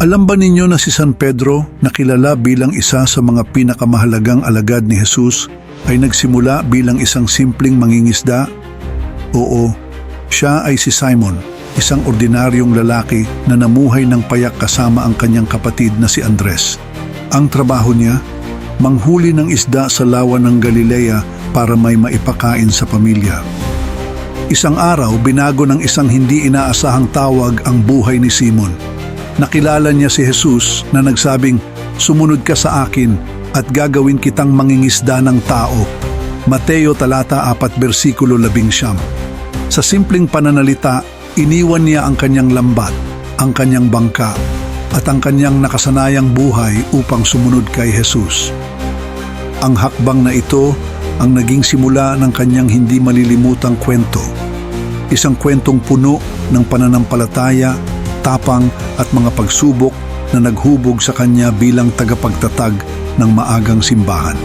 Alam ba ninyo na si San Pedro, na kilala bilang isa sa mga pinakamahalagang alagad ni Jesus, ay nagsimula bilang isang simpleng mangingisda? Oo, siya ay si Simon, isang ordinaryong lalaki na namuhay ng payak kasama ang kanyang kapatid na si Andres. Ang trabaho niya, manghuli ng isda sa lawa ng Galilea para may maipakain sa pamilya. Isang araw, binago ng isang hindi inaasahang tawag ang buhay ni Simon. Nakilala niya si Jesus na nagsabing, Sumunod ka sa akin at gagawin kitang mangingisda ng tao. Mateo talata 4 versikulo 11 Sa simpleng pananalita, iniwan niya ang kanyang lambat, ang kanyang bangka, at ang kanyang nakasanayang buhay upang sumunod kay Jesus. Ang hakbang na ito ang naging simula ng kanyang hindi malilimutang kwento. Isang kwentong puno ng pananampalataya, tapang at mga pagsubok na naghubog sa kanya bilang tagapagtatag ng maagang simbahan.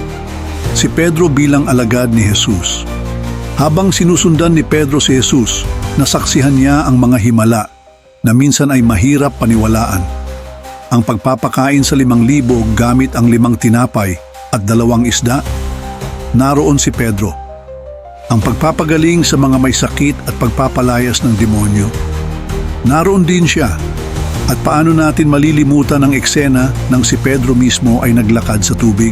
Si Pedro bilang alagad ni Jesus. Habang sinusundan ni Pedro si Jesus, nasaksihan niya ang mga himala na minsan ay mahirap paniwalaan. Ang pagpapakain sa limang libo gamit ang limang tinapay at dalawang isda, naroon si Pedro. Ang pagpapagaling sa mga may sakit at pagpapalayas ng demonyo, naroon din siya. At paano natin malilimutan ang eksena nang si Pedro mismo ay naglakad sa tubig?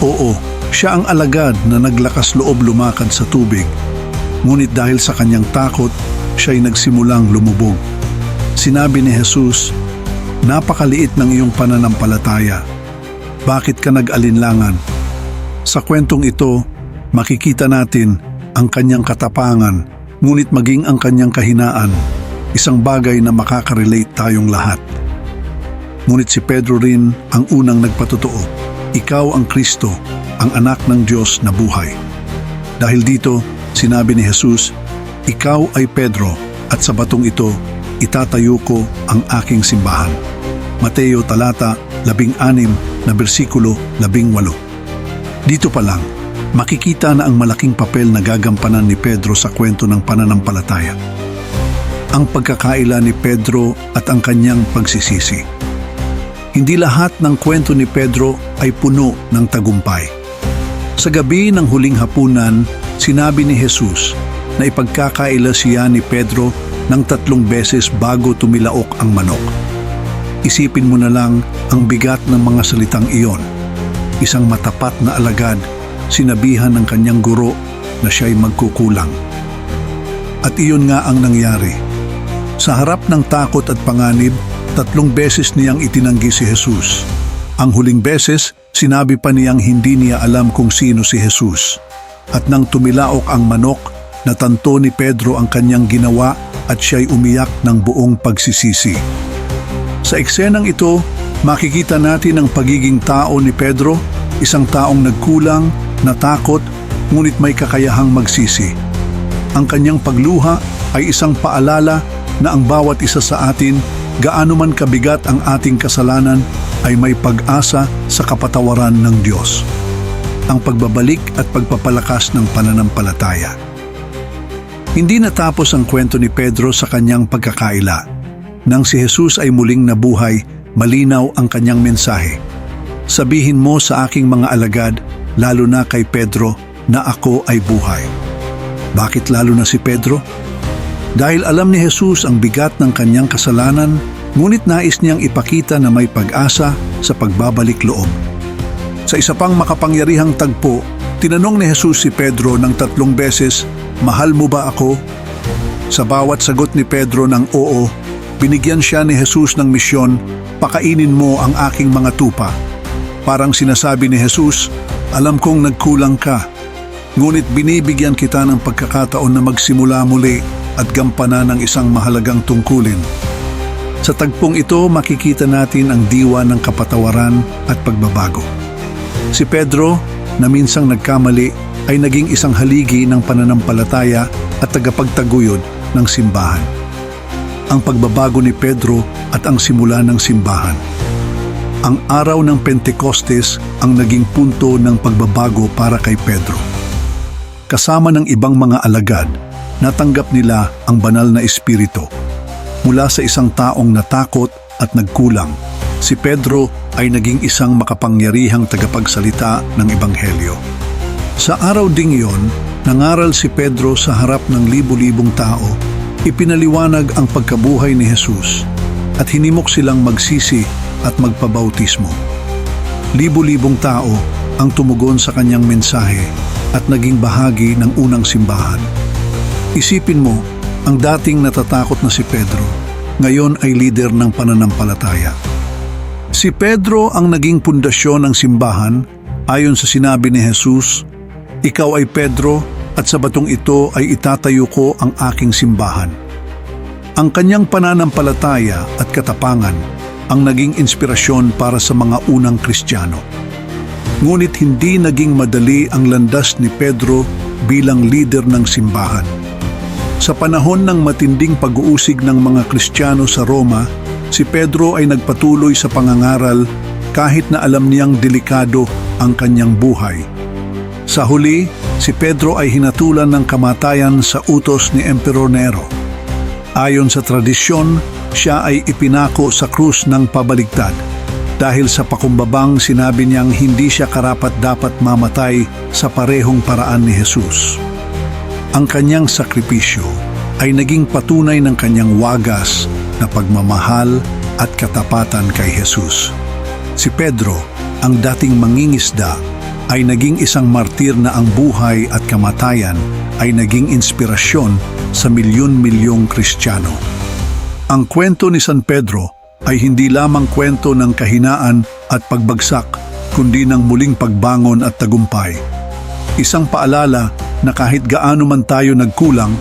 Oo, siya ang alagad na naglakas loob lumakad sa tubig. Ngunit dahil sa kanyang takot, siya ay nagsimulang lumubog. Sinabi ni Jesus, Napakaliit ng iyong pananampalataya. Bakit ka nag-alinlangan? Sa kwentong ito, makikita natin ang kanyang katapangan, ngunit maging ang kanyang kahinaan, isang bagay na makaka-relate tayong lahat. Ngunit si Pedro rin ang unang nagpatotoo, ikaw ang Kristo, ang anak ng Diyos na buhay. Dahil dito, sinabi ni Jesus, ikaw ay Pedro at sa batong ito, itatayo ko ang aking simbahan. Mateo talata 16 na bersikulo 18. Dito pa lang, makikita na ang malaking papel na gagampanan ni Pedro sa kwento ng pananampalataya. Ang pagkakaila ni Pedro at ang kanyang pagsisisi. Hindi lahat ng kwento ni Pedro ay puno ng tagumpay. Sa gabi ng huling hapunan, sinabi ni Jesus na ipagkakaila siya ni Pedro ng tatlong beses bago tumilaok ang manok. Isipin mo na lang ang bigat ng mga salitang iyon. Isang matapat na alagad, sinabihan ng kanyang guro na siya'y magkukulang. At iyon nga ang nangyari. Sa harap ng takot at panganib, tatlong beses niyang itinanggi si Jesus. Ang huling beses, sinabi pa niyang hindi niya alam kung sino si Jesus. At nang tumilaok ang manok, natanto ni Pedro ang kanyang ginawa at siya'y umiyak ng buong pagsisisi. Sa eksenang ito, makikita natin ang pagiging tao ni Pedro, isang taong nagkulang, natakot, ngunit may kakayahang magsisi. Ang kanyang pagluha ay isang paalala na ang bawat isa sa atin, gaano man kabigat ang ating kasalanan, ay may pag-asa sa kapatawaran ng Diyos. Ang pagbabalik at pagpapalakas ng pananampalataya. Hindi natapos ang kwento ni Pedro sa kanyang pagkakaila. Nang si Jesus ay muling nabuhay, malinaw ang kanyang mensahe. Sabihin mo sa aking mga alagad, lalo na kay Pedro, na ako ay buhay. Bakit lalo na si Pedro? Dahil alam ni Jesus ang bigat ng kanyang kasalanan, ngunit nais niyang ipakita na may pag-asa sa pagbabalik loob. Sa isa pang makapangyarihang tagpo, tinanong ni Jesus si Pedro ng tatlong beses, Mahal mo ba ako? Sa bawat sagot ni Pedro ng oo, binigyan siya ni Jesus ng misyon, pakainin mo ang aking mga tupa. Parang sinasabi ni Jesus, alam kong nagkulang ka, ngunit binibigyan kita ng pagkakataon na magsimula muli at gampanan ng isang mahalagang tungkulin. Sa tagpong ito, makikita natin ang diwa ng kapatawaran at pagbabago. Si Pedro, na minsang nagkamali, ay naging isang haligi ng pananampalataya at tagapagtaguyod ng simbahan. Ang pagbabago ni Pedro at ang simula ng simbahan. Ang araw ng Pentecostes ang naging punto ng pagbabago para kay Pedro. Kasama ng ibang mga alagad, natanggap nila ang banal na espiritu. Mula sa isang taong natakot at nagkulang, si Pedro ay naging isang makapangyarihang tagapagsalita ng Ebanghelyo. Sa araw ding iyon, nangaral si Pedro sa harap ng libu-libong tao, ipinaliwanag ang pagkabuhay ni Jesus at hinimok silang magsisi at magpabautismo. Libu-libong tao ang tumugon sa kanyang mensahe at naging bahagi ng unang simbahan. Isipin mo, ang dating natatakot na si Pedro, ngayon ay lider ng pananampalataya. Si Pedro ang naging pundasyon ng simbahan ayon sa sinabi ni Jesus, Ikaw ay Pedro at sa batong ito ay itatayo ko ang aking simbahan. Ang kanyang pananampalataya at katapangan ang naging inspirasyon para sa mga unang Kristiyano. Ngunit hindi naging madali ang landas ni Pedro bilang leader ng simbahan. Sa panahon ng matinding pag-uusig ng mga Kristiyano sa Roma, si Pedro ay nagpatuloy sa pangangaral kahit na alam niyang delikado ang kanyang buhay. Sa huli, si Pedro ay hinatulan ng kamatayan sa utos ni Emperor Nero. Ayon sa tradisyon, siya ay ipinako sa krus ng pabaligtad dahil sa pakumbabang sinabi niyang hindi siya karapat dapat mamatay sa parehong paraan ni Jesus. Ang kanyang sakripisyo ay naging patunay ng kanyang wagas na pagmamahal at katapatan kay Jesus. Si Pedro, ang dating mangingisda, ay naging isang martir na ang buhay at kamatayan ay naging inspirasyon sa milyon-milyong Kristiyano. Ang kwento ni San Pedro ay hindi lamang kwento ng kahinaan at pagbagsak, kundi ng muling pagbangon at tagumpay. Isang paalala na kahit gaano man tayo nagkulang,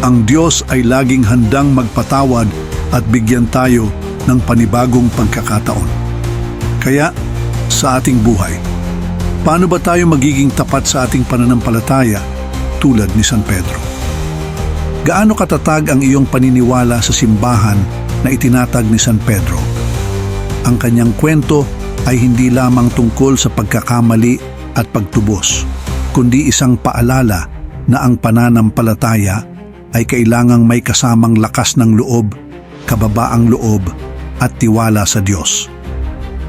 ang Diyos ay laging handang magpatawad at bigyan tayo ng panibagong pagkakataon. Kaya, sa ating buhay, paano ba tayo magiging tapat sa ating pananampalataya tulad ni San Pedro? Gaano katatag ang iyong paniniwala sa simbahan na itinatag ni San Pedro? Ang kanyang kwento ay hindi lamang tungkol sa pagkakamali at pagtubos, kundi isang paalala na ang pananampalataya ay kailangang may kasamang lakas ng loob, kababaang loob at tiwala sa Diyos.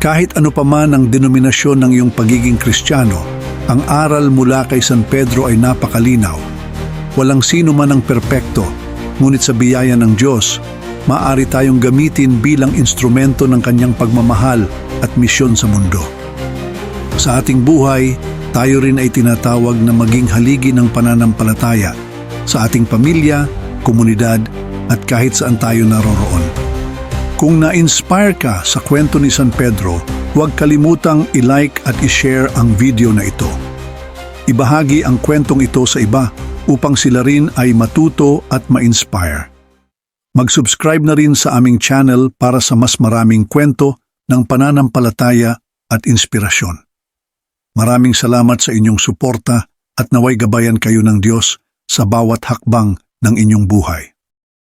Kahit ano pa man ang denominasyon ng iyong pagiging Kristiyano, ang aral mula kay San Pedro ay napakalinaw. Walang sino man ang perpekto, ngunit sa biyaya ng Diyos, maaari tayong gamitin bilang instrumento ng kanyang pagmamahal at misyon sa mundo. Sa ating buhay, tayo rin ay tinatawag na maging haligi ng pananampalataya sa ating pamilya, komunidad at kahit saan tayo naroroon. Kung na-inspire ka sa kwento ni San Pedro, huwag kalimutang i-like at i-share ang video na ito. Ibahagi ang kwentong ito sa iba upang sila rin ay matuto at ma-inspire. Mag-subscribe na rin sa aming channel para sa mas maraming kwento ng pananampalataya at inspirasyon. Maraming salamat sa inyong suporta at naway gabayan kayo ng Diyos sa bawat hakbang ng inyong buhay.